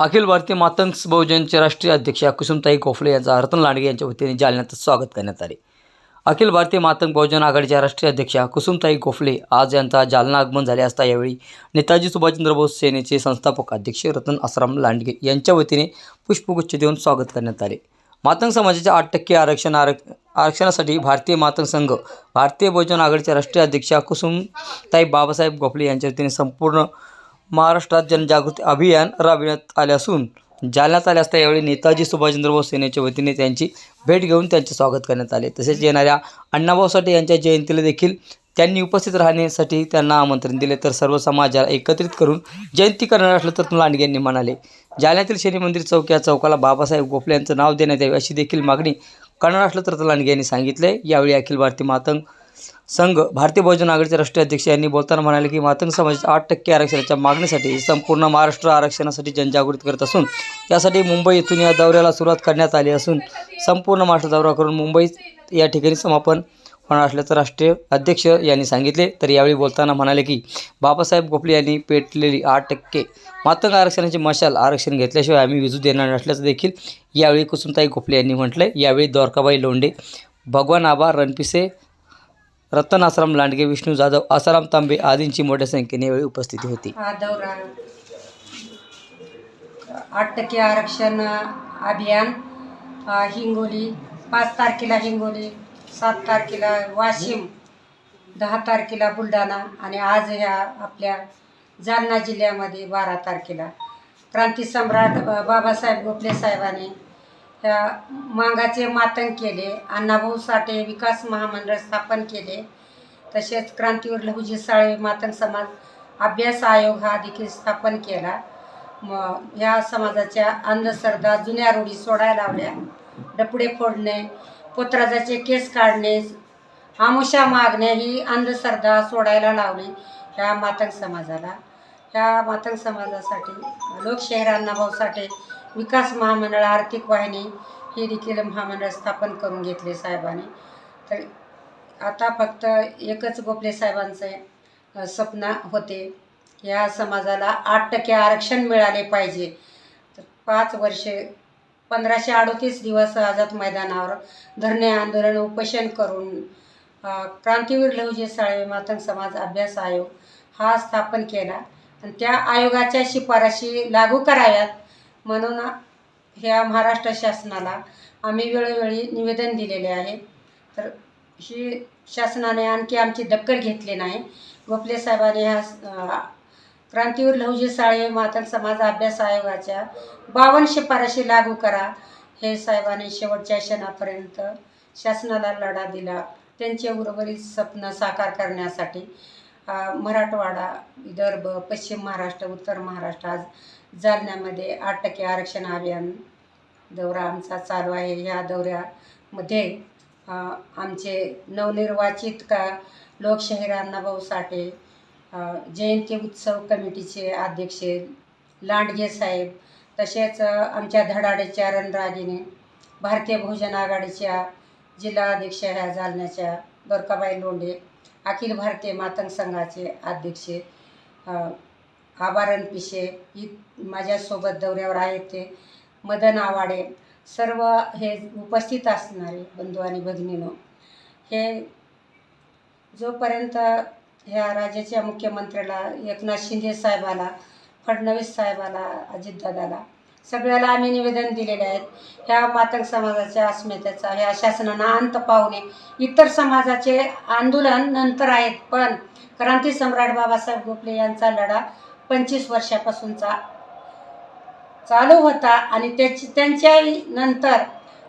अखिल भारतीय मातंग बहुजनचे राष्ट्रीय अध्यक्ष कुसुमताई गोफले यांचा रतन लांडगे यांच्या वतीने जालन्यात स्वागत करण्यात आले. अखिल भारतीय मातंग बहुजन आघाडीच्या राष्ट्रीय अध्यक्षा कुसुमताई गोफले आज यांचा जालना आगमन झाले असता यावेळी नेताजी सुभाषचंद्र बोस सेनेचे संस्थापक अध्यक्ष रतन आसाराम लांडगे यांच्या वतीने पुष्पगुच्छ देऊन स्वागत करण्यात आले. मातंग समाजाच्या आठ टक्के आरक्षण आरक आरक्षणासाठी भारतीय मातंग संघ भारतीय बहुजन आघाडीच्या राष्ट्रीय अध्यक्षा कुसुमताई बाबासाहेब गोफले यांच्या वतीने संपूर्ण महाराष्ट्रात जनजागृती अभियान राबविण्यात आले असून जालन्यात आले असता यावेळी नेताजी सुभाषचंद्र बोस सेनेच्या वतीने त्यांची भेट घेऊन त्यांचे स्वागत करण्यात आले. तसेच येणाऱ्या अण्णाभाऊ साठे यांच्या जयंतीला देखील त्यांनी उपस्थित राहण्यासाठी त्यांना आमंत्रण दिले. तर सर्व समाजाला एकत्रित करून जयंती करणार असलं तर लांडगे यांनी म्हणाले. जालन्यातील शनी मंदिर चौक या चौकाला बाबासाहेब गोखले यांचं नाव देण्यात यावे अशी देखील मागणी करणार असलं तर लांडगे यांनी सांगितले. यावेळी अखिल भारतीय मातंग संघ भारतीय बहुजन आघाडीचे राष्ट्रीय अध्यक्ष यांनी बोलताना म्हणाले की मातंग समाजाच्या आठ टक्के आरक्षणाच्या मागणीसाठी संपूर्ण महाराष्ट्र आरक्षणासाठी जनजागृती करत असून यासाठी मुंबई येथून या दौऱ्याला सुरुवात करण्यात आली असून संपूर्ण महाराष्ट्र दौरा करून मुंबईत या ठिकाणी समापन होणार असल्याचं राष्ट्रीय अध्यक्ष यांनी सांगितले. तर यावेळी बोलताना म्हणाले की बाबासाहेब गोखले यांनी पेटलेली आठ टक्के मातंग आरक्षणाची मशाल आरक्षण घेतल्याशिवाय आम्ही विजू देणार नसल्याचं देखील यावेळी कुसुमताई गोखले यांनी म्हटलं यावेळी द्वारकाबाई लोंढे भगवान आबा रणपिसे रतन आसाराम लांडगे विष्णू जाधव आसाराम तांबे आदींची मोठ्या संख्येने यावेळी उपस्थिती होती. हा दौरा. आठ टक्के आरक्षण अभियान हिंगोली पाच तारखेला हिंगोली सात तारखेला वाशिम दहा तारखेला बुलढाणा आणि आज ह्या आपल्या जालना जिल्ह्यामध्ये बारा तारखेला. क्रांती सम्राट बाबासाहेब गोखले साहेबांनी मांगाचे मातंग केले अण्णाभाऊ साठे विकास महामंडळ स्थापन केले. तसेच क्रांतीवीर लहुजी साळे मातंग समाज अभ्यास आयोग हा देखील स्थापन केला. मग ह्या समाजाच्या अंधश्रद्धा जुन्या रूढी सोडायला लावल्या. डपडे फोडणे पोतराजाचे केस काढणे आमुषा मागणे ही अंधश्रद्धा सोडायला लावली ह्या मातंग समाजाला. ह्या मातंग समाजासाठी लोकशाहीर अण्णाभाऊ साठे विकास महामंडळ आर्थिक वाहिनी ही देखील महामंडळ स्थापन करून घेतले साहेबांनी. तर आता फक्त एकच गोपले साहेबांचे स्वप्न होते. या समाजाला आठ टक्के आरक्षण मिळाले पाहिजे. तर पाच वर्षे पंधराशे अडोतीस दिवस आझाद मैदानावर धरणे आंदोलन उपोषण करून क्रांतीवीर लहुजी साळवे मातंग समाज अभ्यास आयोग हा स्थापन केला. आणि त्या आयोगाच्या शिफारशी लागू कराव्यात. म्हणून ह्या महाराष्ट्र शासनाला आम्ही वेळोवेळी निवेदन दिलेले आहे. तर ही शासनाने आणखी आमची दक्कल घेतली नाही. गोपले साहेबांनी ह्या क्रांतीवीर लहुजी साळे मातल समाज अभ्यास आयोगाच्या बावन्न शिफारशी लागू करा हे साहेबांनी शेवटच्या क्षणापर्यंत शासनाला लढा दिला. त्यांचे उर्वरित स्वप्न साकार करण्यासाठी मराठवाडा विदर्भ पश्चिम महाराष्ट्र उत्तर महाराष्ट्र आज जालन्यामध्ये आठ टक्के आरक्षण अभियान दौरा आमचा चालू आहे. ह्या दौऱ्यामध्ये आमचे नवनिर्वाचित का लोकशाहीर अण्णाभाऊ साठे जयंती उत्सव कमिटीचे अध्यक्ष लांडगे साहेब तसेच आमच्या धडाडेच्या रणरागिने भारतीय बहुजन आघाडीच्या जिल्हाध्यक्ष ह्या जालन्याच्या दोरकाबाई लोंढे अखिल भारतीय मातंग संघाचे अध्यक्ष आभारण आबारण पिशे ही माझ्यासोबत दौऱ्यावर आहेत ते मदन आवाडे. सर्व हे उपस्थित असणारे बंधू आणि भगिनीनो हे जोपर्यंत ह्या राज्याच्या मुख्यमंत्र्याला एकनाथ शिंदे साहेबाला फडणवीस साहेबाला अजितदादाला सगळ्याला आम्ही निवेदन दिलेले आहेत. ह्या मातंग समाजाच्या अस्मितेचा ह्या शासनानं अंत पाहुणे इतर समाजाचे आंदोलन नंतर आहेत पण क्रांती सम्राट बाबासाहेब गोखले यांचा लढा पंचवीस वर्षापासूनचा चालू होता आणि त्याची त्यांच्याही नंतर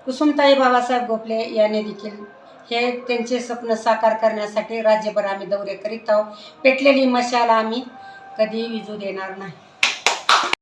कुसुमताई बाबासाहेब गोखले यांनी देखील हे त्यांचे स्वप्न साकार करण्यासाठी राज्यभर आम्ही दौरे करीत आहोत. पेटलेली मशाल आम्ही कधी विजू देणार नाही.